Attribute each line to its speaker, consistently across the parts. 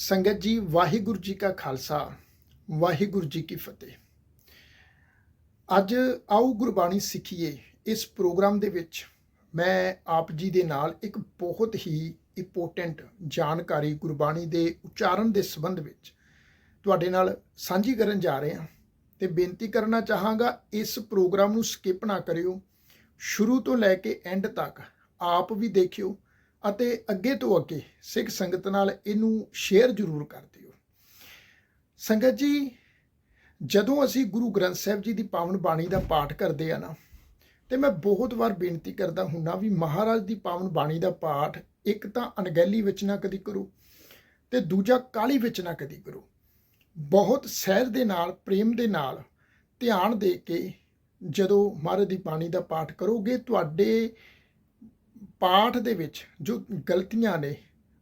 Speaker 1: ਸੰਗਤ ਜੀ, ਵਾਹਿਗੁਰੂ ਜੀ ਕਾ ਖਾਲਸਾ, ਵਾਹਿਗੁਰੂ ਜੀ ਕੀ ਫਤਿਹ। ਅੱਜ ਆਓ ਗੁਰਬਾਣੀ ਸਿੱਖੀਏ। ਇਸ ਪ੍ਰੋਗਰਾਮ ਦੇ ਵਿੱਚ ਮੈਂ ਆਪ ਜੀ ਦੇ ਨਾਲ ਇੱਕ ਬਹੁਤ ਹੀ ਇੰਪੋਰਟੈਂਟ ਜਾਣਕਾਰੀ ਗੁਰਬਾਣੀ ਦੇ ਉਚਾਰਨ ਦੇ ਸੰਬੰਧ ਵਿੱਚ ਤੁਹਾਡੇ ਨਾਲ ਸਾਂਝੀ ਕਰਨ ਜਾ ਰਹੇ ਹਾਂ ਤੇ ਬੇਨਤੀ ਕਰਨਾ ਚਾਹਾਂਗਾ, ਇਸ ਪ੍ਰੋਗਰਾਮ ਨੂੰ ਸਕਿਪ ਨਾ ਕਰਿਓ। ਸ਼ੁਰੂ ਤੋਂ ਲੈ ਕੇ ਐਂਡ ਤੱਕ ਆਪ ਵੀ ਦੇਖਿਓ। ਅਤੇ ਅੱਗੇ ਤੋਂ ਅੱਗੇ ਸਿੱਖ ਸੰਗਤ ਨਾਲ ਇਹਨੂੰ ਸ਼ੇਅਰ ਜ਼ਰੂਰ ਕਰ ਦਿਓ। ਸੰਗਤ ਜੀ, ਜਦੋਂ ਅਸੀਂ ਗੁਰੂ ਗ੍ਰੰਥ ਸਾਹਿਬ ਜੀ ਦੀ ਪਾਵਨ ਬਾਣੀ ਦਾ ਪਾਠ ਕਰਦੇ ਆ ਨਾ, ਤੇ ਮੈਂ ਬਹੁਤ ਵਾਰ ਬੇਨਤੀ ਕਰਦਾ ਹੁੰਨਾ ਵੀ ਮਹਾਰਾਜ ਦੀ ਪਾਵਨ ਬਾਣੀ ਦਾ ਪਾਠ ਇੱਕ ਤਾਂ ਅਣਗਹਿਲੀ ਵਿੱਚ ਨਾ ਕਦੀ ਕਰੋ ਤੇ ਦੂਜਾ ਕਾਲੀ ਵਿੱਚ ਨਾ ਕਦੀ ਕਰੋ। ਬਹੁਤ ਸਹਿਜ ਦੇ ਨਾਲ, ਪ੍ਰੇਮ ਦੇ ਨਾਲ ਧਿਆਨ ਦੇ ਕੇ ਜਦੋਂ ਮਹਾਰਾਜ ਦੀ ਬਾਣੀ ਦਾ ਪਾਠ ਕਰੋਗੇ, ਤੁਹਾਡੇ ਪਾਠ ਦੇ ਵਿੱਚ ਜੋ ਗਲਤੀਆਂ ਨੇ,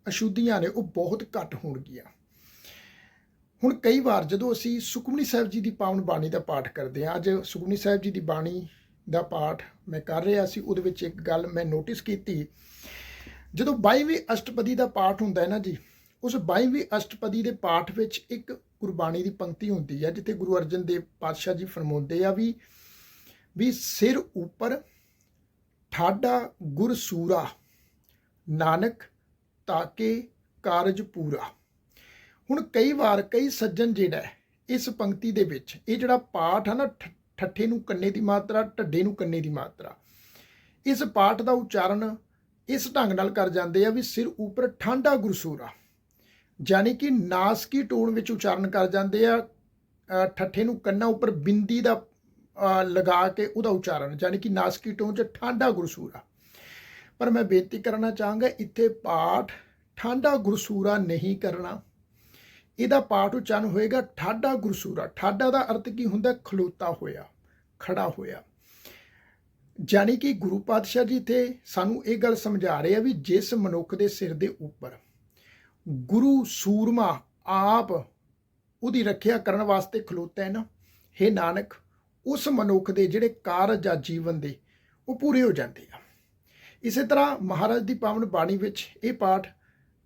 Speaker 1: ਅਸ਼ੁੱਧੀਆਂ ਨੇ, ਉਹ ਬਹੁਤ ਘੱਟ ਹੋਣਗੀਆਂ। ਹੁਣ ਕਈ ਵਾਰ ਜਦੋਂ ਅਸੀਂ ਸੁਖਮਨੀ ਸਾਹਿਬ ਜੀ ਦੀ ਪਾਵਨ ਬਾਣੀ ਦਾ ਪਾਠ ਕਰਦੇ ਹਾਂ, ਅੱਜ ਸੁਖਮਨੀ ਸਾਹਿਬ ਜੀ ਦੀ ਬਾਣੀ ਦਾ ਪਾਠ ਮੈਂ ਕਰ ਰਿਹਾ ਸੀ, ਉਹਦੇ ਵਿੱਚ ਇੱਕ ਗੱਲ ਮੈਂ ਨੋਟਿਸ ਕੀਤੀ। ਜਦੋਂ 22ਵੀਂ ਅਸ਼ਟਪਦੀ ਦਾ ਪਾਠ ਹੁੰਦਾ ਹੈ ਨਾ ਜੀ, ਉਸ 22ਵੀਂ ਅਸ਼ਟਪਦੀ ਦੇ ਪਾਠ ਵਿੱਚ ਇੱਕ ਗੁਰਬਾਣੀ ਦੀ ਪੰਕਤੀ ਹੁੰਦੀ ਹੈ, ਜਿੱਥੇ ਗੁਰੂ ਅਰਜਨ ਦੇਵ ਪਾਤਸ਼ਾਹ ਜੀ ਫਰਮਾਉਂਦੇ ਆ ਵੀ ਵੀ ਸਿਰ ਉੱਪਰ ਠਾਡਾ ਗੁਰ ਸੂਰਾ ਨਾਨਕ ਤਾਕੇ ਕਾਰਜ ਪੂਰਾ। ਹੁਣ ਕਈ ਵਾਰ ਕਈ ਸੱਜਣ ਜਿਹੜਾ ਇਸ ਪੰਕਤੀ ਦੇ ਵਿੱਚ, ਇਹ ਜਿਹੜਾ ਪਾਠ ਹੈ ਨਾ ਠੱਠੇ ਨੂੰ ਕੰਨੇ ਦੀ ਮਾਤਰਾ, ਢੱਡੇ ਨੂੰ ਕੰਨੇ ਦੀ ਮਾਤਰਾ, ਇਸ ਪਾਠ ਦਾ ਉਚਾਰਨ ਇਸ ਢੰਗ ਨਾਲ ਕਰ ਜਾਂਦੇ ਆ ਵੀ ਸਿਰ ਉੱਪਰ ਠਾਂਡਾ ਗੁਰਸੂਰਾ, ਯਾਨੀ ਕਿ ਨਾਸਕੀ ਟੋਨ ਵਿੱਚ ਉਚਾਰਨ ਕਰ ਜਾਂਦੇ ਆ ਠੱਠੇ ਨੂੰ ਕੰਨਾਂ ਉੱਪਰ ਬਿੰਦੀ ਦਾ ਲਗਾ ਕੇ ਉਹਦਾ ਉਚਾਰਨ, ਯਾਨੀ ਕਿ ਨਾਸਕੀ ਟੋਨ 'ਚ ਠਾਂਡਾ ਗੁਰਸੂਰਾ ਪਰ ਮੈਂ ਬੇਨਤੀ ਕਰਨਾ ਚਾਹਾਂਗਾ, ਇੱਥੇ ਪਾਠ ਠਾਂਡਾ ਗੁਰਸੂਰਾ ਨਹੀਂ ਕਰਨਾ। ਇਹਦਾ ਪਾਠ ਉਚਾਰਨ ਹੋਏਗਾ ਠਾਡਾ ਗੁਰਸੂਰਾ। ਠਾਡਾ ਦਾ ਅਰਥ ਕੀ ਹੁੰਦਾ? ਖਲੋਤਾ ਹੋਇਆ, ਖੜਾ ਹੋਇਆ। ਜਾਨੀ ਕਿ ਗੁਰੂ ਪਾਤਸ਼ਾਹ ਜੀ ਤੇ ਸਾਨੂੰ ਇਹ ਗੱਲ ਸਮਝਾ ਰਹੇ ਆ ਵੀ ਜਿਸ ਮਨੁੱਖ ਦੇ ਸਿਰ ਦੇ ਉੱਪਰ ਗੁਰੂ ਸੂਰਮਾ ਆਪ ਉਹਦੀ ਰੱਖਿਆ ਕਰਨ ਵਾਸਤੇ ਖਲੋਤਾ ਹੈ ਨਾ हे ਨਾਨਕ ਉਸ ਮਨੁੱਖ ਦੇ ਜਿਹੜੇ ਕਾਰਜ ਆ ਜੀਵਨ ਦੇ, ਉਹ ਪੂਰੇ ਹੋ ਜਾਂਦੇ ਆ। ਇਸੇ ਤਰ੍ਹਾਂ ਮਹਾਰਾਜ ਦੀ ਪਾਵਨ ਬਾਣੀ ਵਿੱਚ ਇਹ ਪਾਠ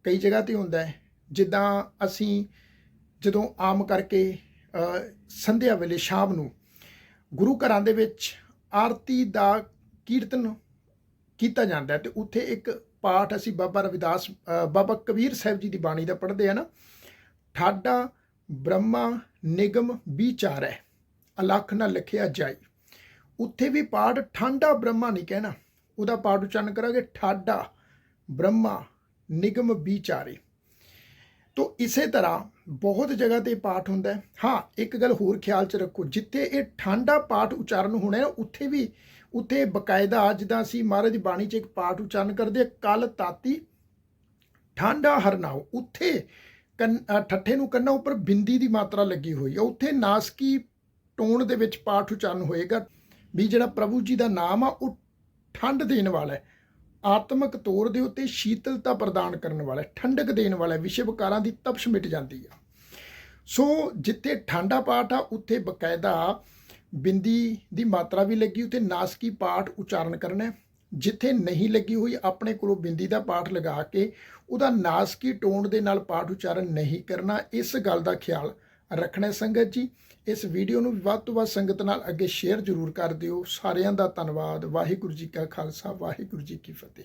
Speaker 1: ਕਈ ਜਗ੍ਹਾ ਤੇ ਹੁੰਦਾ ਹੈ, ਜਿੱਦਾਂ ਅਸੀਂ ਜਦੋਂ ਆਮ ਕਰਕੇ ਸੰਧਿਆ ਵੇਲੇ ਸ਼ਾਮ ਨੂੰ ਗੁਰੂ ਘਰਾਂ ਦੇ ਵਿੱਚ ਆਰਤੀ ਦਾ ਕੀਰਤਨ ਕੀਤਾ ਜਾਂਦਾ ਹੈ ਤੇ ਉੱਥੇ ਇੱਕ ਪਾਠ ਅਸੀਂ ਬਾਬਾ ਰਵਿਦਾਸ ਬਾਬਾ ਕਬੀਰ ਸਾਹਿਬ ਜੀ ਦੀ ਬਾਣੀ ਦਾ ਪੜ੍ਹਦੇ ਆ ਨਾ, ਠਾਡਾ ਬ੍ਰਹਮਾ ਨਿਗਮ ਵਿਚਾਰੈ ਅਲਖ ਨਾ ਲਿਖਿਆ ਜਾਈ ਉੱਥੇ ਵੀ ਪਾਠ ਠਾਂਡਾ ਬ੍ਰਹਮਾ ਨਹੀਂ ਕਹਿਣਾ। ਉਹਦਾ ਪਾਠ ਉਚਾਰਨ ਕਰਾਂਗੇ, ਠਾਡਾ ਬ੍ਰਹਮਾ ਨਿਗਮ ਵਿਚਾਰੇ। ਤੋ ਇਸੇ ਤਰ੍ਹਾਂ ਬਹੁਤ ਜਗ੍ਹਾ ਤੇ ਪਾਠ ਹੁੰਦਾ ਹਾਂ। ਇੱਕ ਗੱਲ ਹੋਰ ਖਿਆਲ ਚ ਰੱਖੋ, ਜਿੱਥੇ ਇਹ ਠਾਂਡਾ ਪਾਠ ਉਚਾਰਨ ਹੋਣਾ ਨਾ ਉੱਥੇ ਵੀ, ਉੱਥੇ ਬਕਾਇਦਾ ਜਿੱਦਾਂ ਅਸੀਂ ਮਹਾਰਾਜ ਦੀ ਬਾਣੀ 'ਚ ਇੱਕ ਪਾਠ ਉਚਾਰਨ ਕਰਦੇ ਕਲ ਤਾਤੀ ਠਾਂਡਾ ਹਰਨਾਓ ਉੱਥੇ ਕੰਨ ਠੱਠੇ ਨੂੰ ਕੰਨਾਂ ਉੱਪਰ ਬਿੰਦੀ ਦੀ ਮਾਤਰਾ ਲੱਗੀ ਹੋਈ ਹੈ। ਉੱਥੇ ਨਾਸਕੀ ਟੋਨ ਦੇ ਵਿੱਚ ਪਾਠ ਉਚਾਰਨ ਹੋਏਗਾ। ਵੀ ਜਿਹੜਾ ਪ੍ਰਭੂ ਜੀ ਦਾ ਨਾਮ ਆ, ਉਹ ਠੰਡ ਦੇਣ ਵਾਲਾ ਹੈ। ਆਤਮਿਕ ਤੌਰ ਦੇ ਉੱਤੇ ਸ਼ੀਤਲਤਾ ਪ੍ਰਦਾਨ ਕਰਨ ਵਾਲਾ ਹੈ। ਠੰਡਕ ਦੇਣ ਵਾਲਾ ਹੈ। ਵਿਸ਼ੇ ਵਿਕਾਰਾਂ ਦੀ ਤਪਸ਼ ਮਿਟ ਜਾਂਦੀ ਆ। ਸੋ ਜਿੱਥੇ ਠੰਡਾ ਪਾਠ ਆ, ਉੱਥੇ ਬਕਾਇਦਾ ਬਿੰਦੀ ਦੀ ਮਾਤਰਾ ਵੀ ਲੱਗੀ, ਉੱਥੇ ਨਾਸਕੀ ਪਾਠ ਉਚਾਰਨ ਕਰਨਾ ਹੈ। ਜਿੱਥੇ ਨਹੀਂ ਲੱਗੀ ਹੋਈ, ਆਪਣੇ ਕੋਲੋਂ ਬਿੰਦੀ ਦਾ ਪਾਠ ਲਗਾ ਕੇ ਉਹਦਾ ਨਾਸਕੀ ਟੋਨ ਦੇ ਨਾਲ ਪਾਠ ਉਚਾਰਨ ਨਹੀਂ ਕਰਨਾ, ਇਸ ਗੱਲ ਦਾ ਖਿਆਲ ਰੱਖਣਾ ਸੰਗਤ ਜੀ। ਇਸ ਵੀਡੀਓ ਨੂੰ ਵੱਧ ਤੋਂ ਵੱਧ ਸੰਗਤ ਨਾਲ ਅੱਗੇ ਸ਼ੇਅਰ ਜ਼ਰੂਰ ਕਰ ਦਿਓ। ਸਾਰਿਆਂ ਦਾ ਧੰਨਵਾਦ। ਵਾਹਿਗੁਰੂ ਜੀ ਕਾ ਖਾਲਸਾ, ਵਾਹਿਗੁਰੂ ਜੀ ਕੀ ਫਤਿਹ।